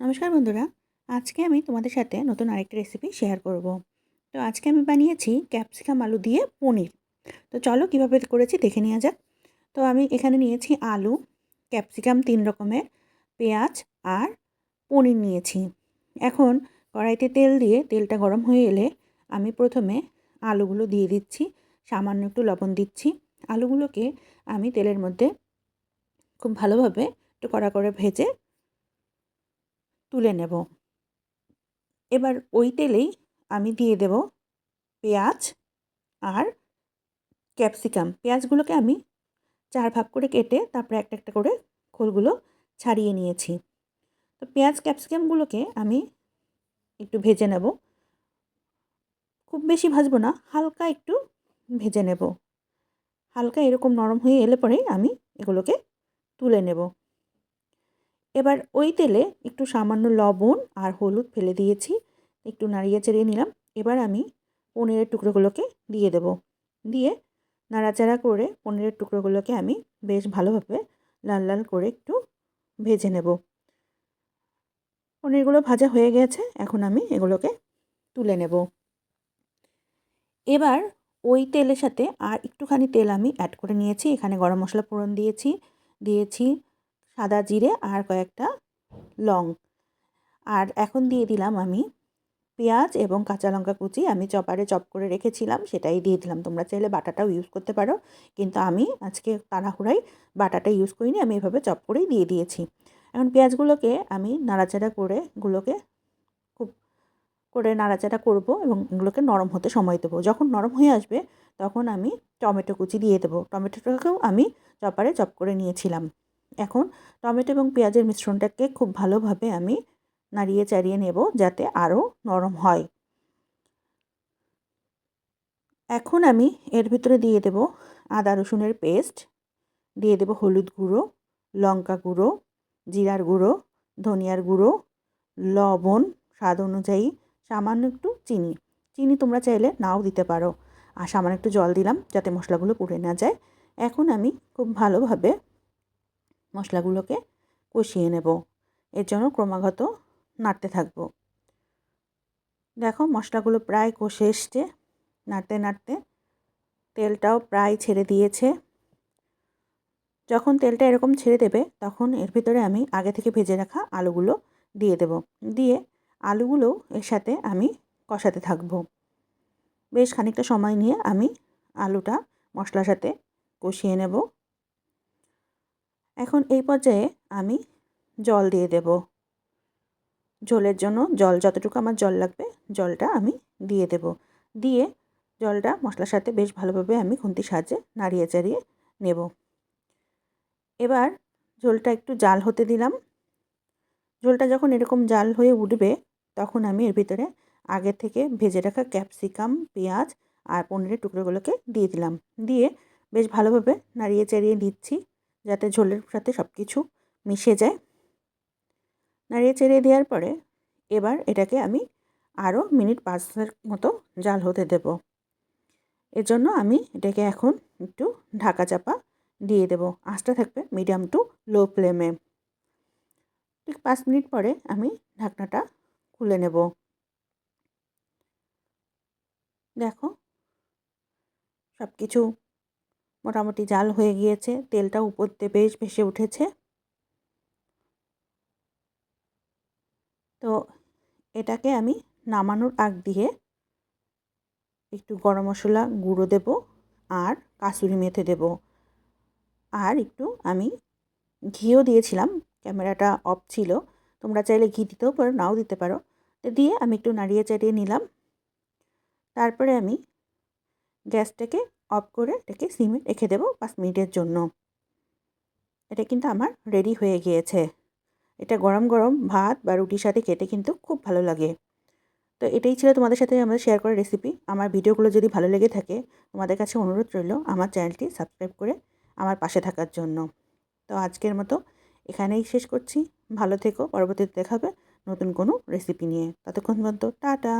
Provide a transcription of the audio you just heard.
নমস্কার বন্ধুরা, আজকে আমি তোমাদের সাথে নতুন আরেকটা রেসিপি শেয়ার করব। তো আজকে আমি বানিয়েছি ক্যাপসিকাম আলু দিয়ে পনির। তো চলো কীভাবে করেছি দেখে নেওয়া যাক। তো আমি এখানে নিয়েছি আলু ক্যাপসিকাম তিন রকমের, পেঁয়াজ আর পনির নিয়েছি। এখন কড়াইতে তেল দিয়ে তেলটা গরম হয়ে এলে আমি প্রথমে আলুগুলো দিয়ে দিচ্ছি, সামান্য একটু লবণ দিচ্ছি। আলুগুলোকে আমি তেলের মধ্যে খুব ভালোভাবে একটু কড়া করে ভেজে তুলে নেব। এবার ওই তেলেই আমি দিয়ে দেব পেঁয়াজ আর ক্যাপসিকাম। পেঁয়াজগুলোকে আমি চার ভাগ করে কেটে তারপরে একটা একটা করে খোলগুলো ছাড়িয়ে নিয়েছি। তো পেঁয়াজ, ক্যাপসিকামগুলোকে আমি একটু ভেজে নেব। খুব বেশি ভাজবো না, হালকা একটু ভেজে নেব। হালকা এরকম নরম হয়ে এলে পরেই আমি এগুলোকে তুলে নেব। এবার ওই তেলে একটু সামান্য লবণ আর হলুদ ফেলে দিয়েছি, একটু নাড়িয়ে চেড়িয়ে নিলাম। এবার আমি পনিরের টুকরোগুলোকে দিয়ে দেব। দিয়ে নাড়াচাড়া করে পনিরের টুকরোগুলোকে আমি বেশ ভালোভাবে লাল লাল করে একটু ভেজে নেব। পনিরগুলো ভাজা হয়ে গেছে, এখন আমি এগুলোকে তুলে নেব। এবার ওই তেলের সাথে আর একটুখানি তেল আমি অ্যাড করে নিয়েছি। এখানে গরম মশলা ফোড়ন দিয়েছি দিয়েছি সাদা জিরে আর কয়েকটা লং। আর এখন দিয়ে দিলাম আমি পেঁয়াজ এবং কাঁচা লঙ্কা কুচি। আমি চপারে চপ করে রেখেছিলাম, সেটাই দিয়ে দিলাম। তোমরা চাইলে বাটাটাও ইউজ করতে পারো। কিন্তু আমি আজকে তাড়াহুড়াই বাটাটা ইউজ করিনি, আমি এভাবে চপ করেই দিয়ে দিয়েছি। এখন পেঁয়াজগুলোকে আমি নাড়াচাড়া করে এগুলোকে খুব করে নাড়াচাড়া করব এবং এগুলোকে নরম হতে সময় দেবো। যখন নরম হয়ে আসবে, তখন আমি টমেটো কুচি দিয়ে দেবো। টমেটোটাকেও আমি চপারে চপ করে নিয়েছিলাম। এখন টমেটো এবং পেঁয়াজের মিশ্রণটাকে খুব ভালোভাবে আমি নাড়িয়ে চাড়িয়ে নেব যাতে আরও নরম হয়। এখন আমি এর ভিতরে দিয়ে দেব আদা রসুনের পেস্ট, দিয়ে দেব হলুদ গুঁড়ো, লঙ্কা গুঁড়ো, জিরার গুঁড়ো, ধনিয়ার গুঁড়ো, লবণ, স্বাদ অনুযায়ী সামান্য একটু চিনি। চিনি তোমরা চাইলে নাও দিতে পারো। আর সামান্য একটু জল দিলাম যাতে মশলাগুলো পুড়ে না যায়। এখন আমি খুব ভালোভাবে মশলাগুলোকে কষিয়ে নেব। এর জন্য ক্রমাগত নাড়তে থাকব। দেখো মশলাগুলো প্রায় কষে এসছে। নাড়তে নাড়তে তেলটাও প্রায় ছেড়ে দিয়েছে। যখন তেলটা এরকম ছেড়ে দেবে, তখন এর ভিতরে আমি আগে থেকে ভেজে রাখা আলুগুলো দিয়ে দেব। দিয়ে আলুগুলো এর সাথে আমি কষাতে থাকব। বেশ খানিকটা সময় নিয়ে আমি আলুটা মশলার সাথে কষিয়ে নেব। এখন এই পর্যায়ে আমি জল দিয়ে দেব। ঝোলের জন্য জল, যতটুকু আমার জল লাগবে, জলটা আমি দিয়ে দেব। দিয়ে জলটা মশলার সাথে বেশ ভালোভাবে আমি খুন্তি সাহায্যে নাড়িয়ে চাড়িয়ে নেব। এবার ঝোলটা একটু জাল হতে দিলাম। ঝোলটা যখন এরকম জাল হয়ে উঠবে, তখন আমি এর ভিতরে আগে থেকে ভেজে রাখা ক্যাপসিকাম, পেঁয়াজ আর পনিরের টুকরোগুলোকে দিয়ে দিলাম। দিয়ে বেশ ভালোভাবে নাড়িয়ে চাড়িয়ে দিচ্ছি যাতে ঝোলের সাথে সব কিছু মিশে যায়। নাড়িয়ে চেড়িয়ে দেওয়ার পরে এবার এটাকে আমি আরও মিনিট পাঁচের মতো জাল হতে দেব। এর জন্য আমি এটাকে এখন একটু ঢাকা চাপা দিয়ে দেব। আঁচটা থাকবে মিডিয়াম টু লো ফ্লেমে। ঠিক পাঁচ মিনিট পরে আমি ঢাকনাটা খুলে নেব। দেখো সব কিছু মোটামুটি জাল হয়ে গিয়েছে তেলটা উপর দিয়ে বেশ ভেসে উঠেছে। তো এটাকে আমি নামানোর আগ দিয়ে একটু গরম মশলা গুঁড়ো দেব আর কাসুরি মেথে দেব। আর একটু আমি ঘিও দিয়েছিলাম, ক্যামেরাটা অফ ছিল, তোমরা চাইলে ঘি দিতেও পারো, নাও দিতে পারো। তো দিয়ে আমি একটু নাড়িয়ে চাড়িয়ে নিলাম। তারপরে আমি গ্যাসটাকে অফ করে এটাকে সিমে রেখে দেবো পাঁচ মিনিটের জন্য। এটা কিন্তু আমার রেডি হয়ে গিয়েছে। এটা গরম গরম ভাত বা রুটির সাথে খেতে কিন্তু খুব ভালো লাগে। তো এটাই ছিল তোমাদের সাথে আমরা শেয়ার করা রেসিপি আমার ভিডিওগুলো যদি ভালো লেগে থাকে, তোমাদের কাছে অনুরোধ রইল আমার চ্যানেলটি সাবস্ক্রাইব করে আমার পাশে থাকার জন্য। তো আজকের মতো এখানেই শেষ করছি। ভালো থেকো, পরবর্তীতে দেখাবে নতুন কোনো রেসিপি নিয়ে। ততক্ষণ পর্যন্ত, টাটা!